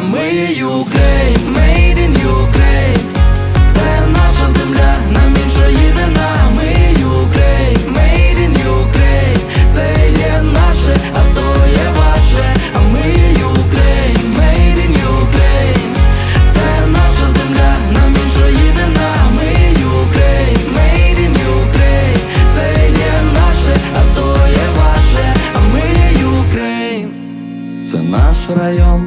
ми є Ukraine, made in Ukraine. Це наша земля, нам іншої не на Ми є Ukraine, made in Ukraine. Це є наше, а то є ваше. А ми є Ukraine, made in Ukraine. Це наша земля, нам іншої не на Ми є Ukraine, made in Ukraine. Це є наше, а то є ваше. А ми є Ukraine це наш район,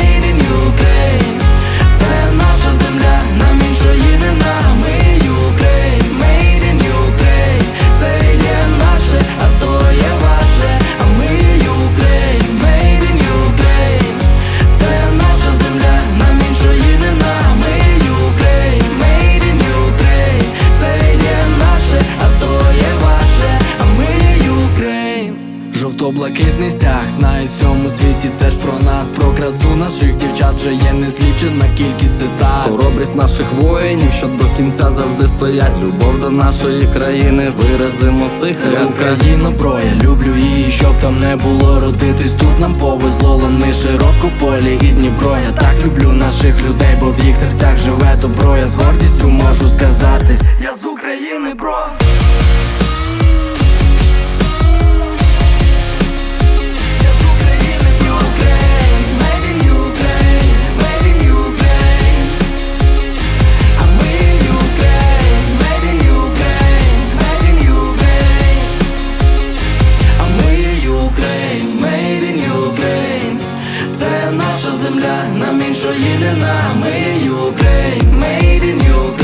Жовто-блакитний стяг знають в цьому світі, це ж про нас, про красу наших дівчат вже є незлічена кількість цитат Хоробрість наших воїнів, що до кінця завжди стоять. Любов до нашої країни виразимо в цих Це. Україна, бро, я люблю її, щоб там не було родитись. Тут нам повезло, лани широкополі і Дніпро. Я так люблю наших людей, бо в їх серцях живе добро. Я з гордістю можу сказати, я з України, бро. Наша земля, нам іншої не на Ми Ukraine, made in Ukraine